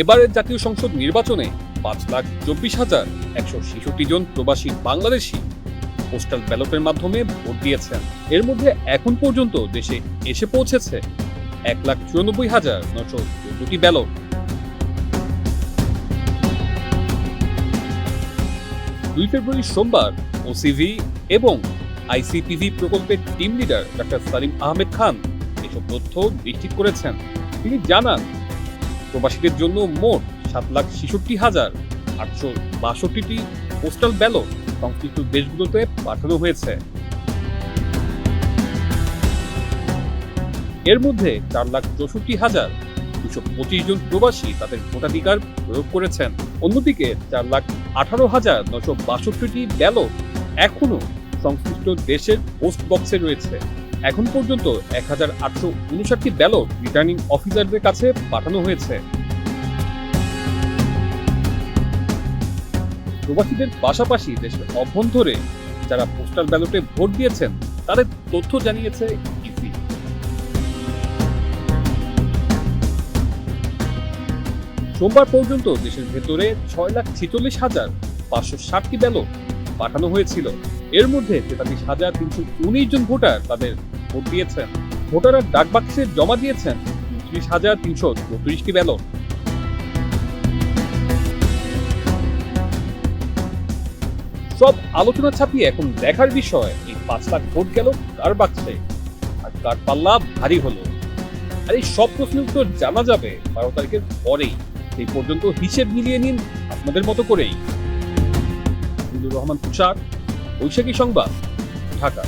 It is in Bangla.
এবারের জাতীয় সংসদ নির্বাচনে পাঁচ লাখ চব্বিশ হাজার একশো ছেষট্টি জন প্রবাসী বাংলাদেশি পোস্টাল ব্যালটের মাধ্যমে ভোট দিয়েছেন। এর মধ্যে এখন পর্যন্ত দেশে এসে পৌঁছেছে এক লাখ চুরানব্বই হাজার নশো চোদ্দটি ব্যালট। দুই ফেব্রুয়ারি সোমবার ওসিভি এবং আইসিপিভি প্রকল্পের team leader doctor Salim Ahmed Khan এসব তথ্য নিশ্চিত করেছেন। তিনি জানান প্রবাসীদের জন্য মোট সাত লাখ ছেষট্টি হাজার আটশো বাষট্টিটি পোস্টাল ব্যালট সংশ্লিষ্ট দেশগুলোতে পাঠানো হয়েছে। এর মধ্যে চার লাখ চৌষট্টি হাজার দুশো পঁচিশ জন প্রবাসী তাদের ভোটাধিকার প্রয়োগ করেছেন। অন্যদিকে চার লাখ আঠারো হাজার নশো বাষট্টিটি ব্যালট এখনও সংশ্লিষ্ট দেশের পোস্ট বক্সে রয়েছে। এখন পর্যন্ত এক হাজার আটশো উনষাটটি ব্যালট রিটার্নিং অফিসারদের কাছে পাঠানো হয়েছে। প্রবাসীদের পাশাপাশি দেশের অভ্যন্তরে যারা পোস্টাল ব্যালটে ভোট দিয়েছেন, তাদের তথ্য জানিয়েছে ইসি সোমবার পর্যন্ত দেশের ভেতরে ছয় লাখ ছেচল্লিশ হাজার পাঁচশো ষাটটি ব্যালট পাঠানো হয়েছিল। এর মধ্যে তেতাল্লিশ হাজার তিনশো উনিশ জন ভোটার তাদের ভোট দিয়েছেন। ভোটাররা ডাক বাক্সে জমা দিয়েছেন। উনত্রিশ হাজার তিনশো চৌত্রিশটি ব্যালট। সব আলোচনা ছাপিয়ে এখন দেখার বিষয়, এই পাঁচ লাখ ভোট গেল কার বাক্সে? আর কার পাল্লা ভারী হলো? আর এই সব প্রশ্নের উত্তর জানা যাবে বারো তারিখের পরেই। সেই পর্যন্ত হিসেব মিলিয়ে নিন আপনাদের মতো করেই। রহমান তুষার, বৈশাখী সংবাদ, ঢাকা।